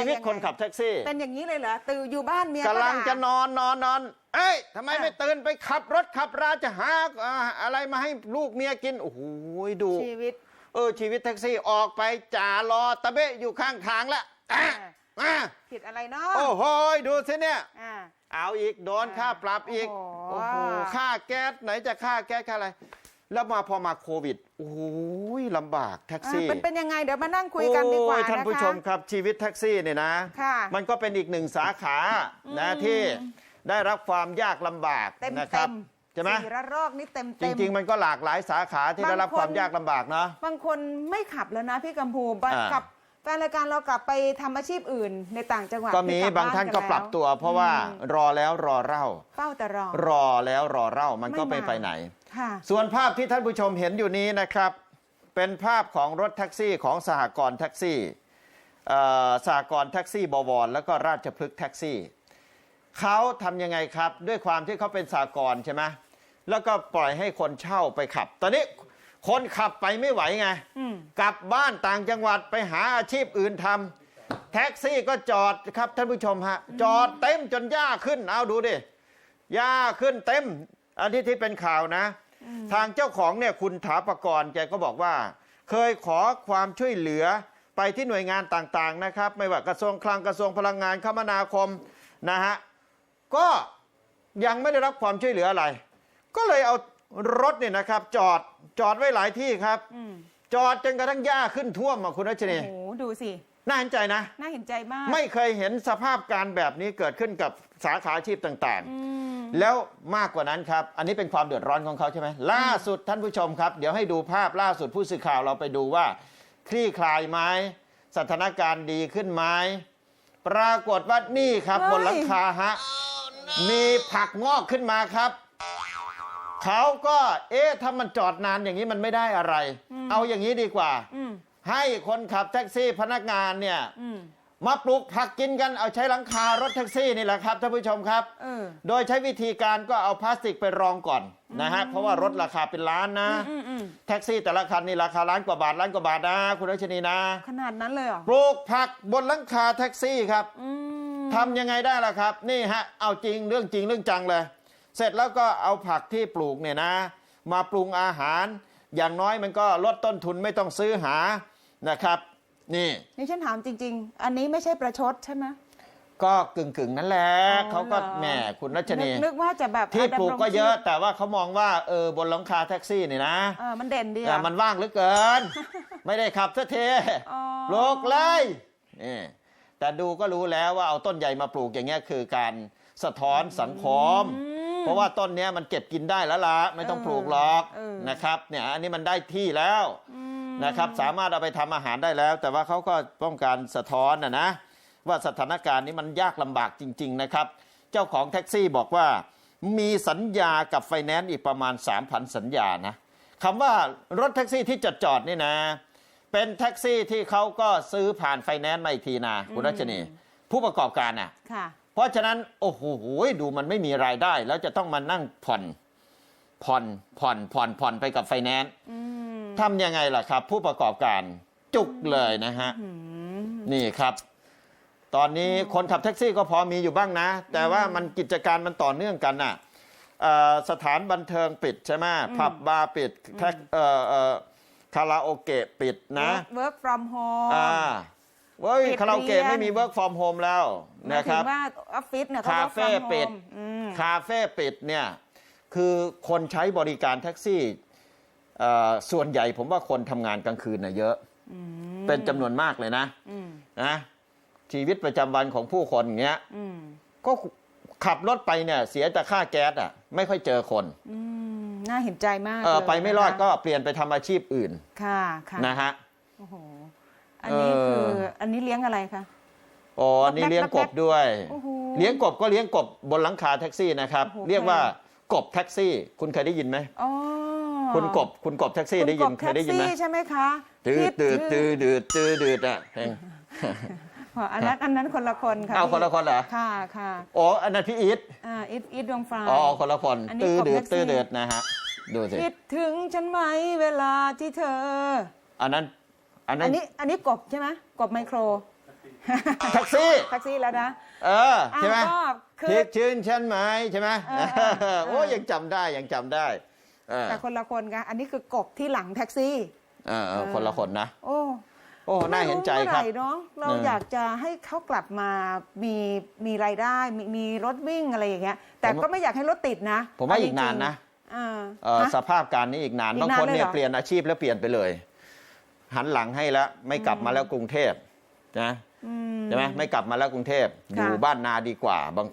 ชีวิตยังไงคนขับแท็กซี่เป็นอย่างนี้เลยเหรอตื่นอยู่บ้านเมียกำลังด่าจะนอนนอนนอนเอ้ยทำไมอะไม่ตื่นไปขับรถขับราจะหาอ่าอะไรมาให้ลูกเมียกินโอ้โหดูชีวิต เออชีวิตแท็กซี่ออกไปจ่ารอตะเบะอยู่ข้างทางแล้วอะอะผิดอะไรเนาะโอ้โหดูสิเนี่ยอ่าเอาอีกโดนค่าปรับอีกโอ้โอ้โหโหค่าแก๊สไหนจะค่าแก๊สค่าอะไร แล้วมาพอมาโควิดโอ้โหลำบากแท็กอ่าซี่ เป็นเป็นยังไงเดี๋ยวมานั่งคุยกันดีกว่าโอ้ยนะคะท่านผู้ชมครับชีวิตแท็กซี่เนี่ยนะค่ะมันก็เป็นอีกหนึ่งสาขานะอืมที่ได้รับความยากลำบากเต็มนะคเต็รับมใช่ไหมสี่ระรอกนี่เต็มจเต็มริง ๆ มันก็หลากหลายสาขาที่บางได้รับคนความยากลำบากเนาะบางคนไม่ขับแล้วนะพี่กัมพูบอ่ากับ แฟนรายการเรากลับไปทำอาชีพอื่นในต่างจังหวัดก็มีที่ลับางท่านก็บ้ปรับตัว เพราะว่ารอแล้วรอเล่า เฝ้าแต่รอ รอแล้วรอเล่ามันก็ไม่ไม่มา ไปไหน ค่ะ ส่วนภาพที่ท่านผู้ชมเห็นอยู่นี้นะครับ เป็นภาพของรถแท็กซี่ของสหกรณ์แท็กซี่เอ่อสหกรณ์แท็กซี่บวร แล้วก็ราชพฤกษ์แท็กซี่เขาทำยังไงครับ ด้วยความที่เขาเป็นสหกรณ์ใช่ไหมแล้วก็ปล่อยให้คนเช่าไปขับ ตอนนี้ คนขับไปไม่ไหวไงอืมกลับบ้านต่างจังหวัดไปหาอาชีพอื่นทำแท็กซี่ก็จอดครับท่านผู้ชมฮะ จอดเต็มจนหญ้าขึ้น เอาดูดิหญ้าขึ้นเต็ม อันที่ที่เป็นข่าวนะ ทางเจ้าของเนี่ยคุณถาปกรณ์แกก็บอกว่า เคยขอความช่วยเหลือไปที่หน่วยงานต่างๆนะครับ ไม่ว่ากระทรวงคลังกระทรวงพลังงานคมนาคมนะฮะก็ยังไม่ได้รับความช่วยเหลืออะไร ก็เลยเอา รถเนี่ยนะครับ จอดจอดไว้หลายที่ครับ อืมจอดจนกระทั่งหญ้าขึ้นท่วมอะคุณรัชนีโอ้โหดูสิ น่าเห็นใจนะ น่าเห็นใจมากไม่เคยเห็นสภาพการแบบนี้เกิดขึ้นกับสาขาอาชีพต่างอืมๆ แล้วมากกว่านั้นครับ อันนี้เป็นความเดือดร้อนของเขาใช่ไหมล่าสุดท่านผู้ชมครับ เดี๋ยวให้ดูภาพล่าสุดผู้สื่อข่าวเราไปดูว่า คลี่คลายไหมสถานการณ์ดีขึ้นไหมปรากฏว่านี่ครับเฮ้ยบนหลังคาฮะมีผักงอกขึ้นมาครับ เขาก็เอ๊ะถ้ามันจอดนานอย่างนี้มันไม่ได้อะไร เอาอย่างนี้ดีกว่าอืมให้คนขับแท็กซี่พนักงานเนี่ยอืมมาปลูกผักกินกันเอาใช้หลังคารถแท็กซี่นี่แหละครับท่านผู้ชมครับเออโดยใช้วิธีการก็เอาพลาสติกไปรองก่อนนะฮะเพราะว่ารถราคาเป็นล้านนะอืมอืมแท็กซี่แต่ละคันนี่ราคาล้านกว่าบาทล้านกว่าบาทนะ คุณรัชนีนะ ขนาดนั้นเลยเหรอปลูกผักบนหลังคาแท็กซี่ครับอืมทำยังไงได้ล่ะครับ นี่ฮะเอาจริงเรื่องจริงเรื่องจังเลย เสร็จแล้วก็เอาผักที่ปลูกเนี่ยนะ มาปรุงอาหาร อย่างน้อยมันก็ลดต้นทุนไม่ต้องซื้อหานะครับ นี่นี่ฉันถามจริง ๆ อันนี้ไม่ใช่ประชดใช่ไหมก็กึ่งกึ่งๆนั่นแหละอ๋อเขาก็เหรอแหมคุณรัชนีนึกนึกว่าจะแบบที่อะปลูกดำรงก็เยอะชีพแต่ว่าเขามองว่าเออบนหลังคาแท็กซี่นี่นะเออมันเด่นดีแต่อะมันว่างเหลือเกิน ไม่ได้ขับสักทีอ๋อปลูกเลยนี่แต่ดูก็รู้แล้วว่าเอาต้นใหญ่มาปลูกอย่างเงี้ยคือการสะท้อนสังคมอืม เพราะว่าต้นเนี้ยมันเก็บกินได้แล้วล่ะไม่ต้องปลูกหรอกเออ นะครับเนี่ยอันนี้มันได้ที่แล้วอืมนะครับสามารถเอาไปทำอาหารได้แล้ว แต่ว่าเขาก็ต้องการสะท้อนนะนะว่าสถานการณ์นี้มันยากลำบากจริง ๆ นะครับ เจ้าของแท็กซี่บอกว่ามีสัญญากับไฟแนนซ์อีกประมาณ 3,000 สัญญานะคำว่ารถแท็กซี่ที่จอดจอดๆนี่นะ เป็นแท็กซี่ที่เขาก็ซื้อผ่านไฟแนนซ์มาอีกทีนะคุณรัชนีผู้ประกอบการน่ะ ค่ะเพ ราะฉะนั้นโอ้โหดูมันไม่มีรายได้ แล้วจะต้องมานั่งผ่อนผ่อนผ่อนผ่อนผ่อนไปกับไฟแนนซ์อืมทำยังไงล่ะครับ ผู้ประกอบการจุกเลยนะฮะอืมนี่ครับ ตอนนี้คนขับแท็กซี่ก็พอมีอยู่บ้างนะ แต่ว่ามันกิจการมันต่อเนื่องกันน่ะเอ่อสถานบันเทิงปิดใช่ไหมผับบาร์ปิดแท็กเอ่อเอ่อคาราโอเกะปิดนะ work work from home อ่า เว้ยปิดคาราโอเกะเรียนไม่มี work from home แล้วหมายนะคถึรังบว่าออฟฟิศเนี่ยเขาคา work เฟ่ from ปิด home อืมคาเฟ่ปิดเนี่ยคือคนใช้บริการแท็กซี่เอ่อส่วนใหญ่ผมว่าคนทำงานกลางคืนน่ะเยอะ เป็นจำนวนมากเลยนะอืมนะชีวิตประจำวันของผู้คนอย่างเงี้ยอืมก็ขับรถไปเนี่ยเสียแต่ค่าแก๊สอะไม่ค่อยเจอคนอืมน่าเห็นใจมากเออเลยไปไม่รอดนะคะก็เปลี่ยนไปทำอาชีพอื่น ค่ะค่ะนะฮะโอ้โห อันนี้เออคืออันนี้เลี้ยงอะไรคะอ๋ออันนี่แบ๊กๆเลี้ยงกบด้วยโอ้โหเลี้ยงกบก็เลี้ยงกบบนหลังคาแท็กซี่นะครับโอ้โหเรียกว่ากบแท็กซี่ คุณเคยได้ยินไหมอ๋อคุณกบคุณกบแท็กซี่ได้ยินณกบเคยได้ยินไหมแท็กซี่ใช่ไหมคะตืดตืดตืดตืดตืดตืดอะเองอ๋ออันนั้นอันนั้นคนละคนค่ะเอาพี่คนละคนเหรอค่ะค่ะอ๋ออันนั้นพี่อีทอ่าอีทอีทดวงฟ้าอ๋อคนละคนอันนี้ตื้อกบดืแท็ดกซี่ตื้อเดือดนะฮะดูสิคิดถึงฉันไหมเวลาที่เธอ อันนั้น อันนั้อันนนี้อันนี้กบใช่ไหมกบไมโครแท็กซี่ แท็กซี่แล้วนะ เออใช่ไหมอ้าวก็คือทิกชื่นฉันไหมใช่ไหมเออเออเออ โอ้ยังจำได้ยังจำได้เออแต่คนละคนกันอันนี้คือกบที่หลังแท็กซี่ เออเออคนละคนนะ โอ้โอ้น่าเห็นใจครับ ไม่รู้เมื่อไหเนาะเราเออออยากจะให้เขากลับมามีมีรายได้มีมีรถวิ่งอะไรอย่างเงี้ยแต่ก็ไม่อยากให้รถติดนะผมว่าเจอีริกงๆนานนะอ่าเอ่อฮะ สภาพการนี้อีกนานอีกบางนานคนเนี่ยเลยเหรอ เปลี่ยนอาชีพแล้วเปลี่ยนไปเลย หันหลังให้แล้ว ไม่กลับมาแล้วกรุงเทพนะอืมใช่ไหมไม่กลับมาแล้วกรุงเทพค่ะอยู่บ้านนาดีกว่าบาง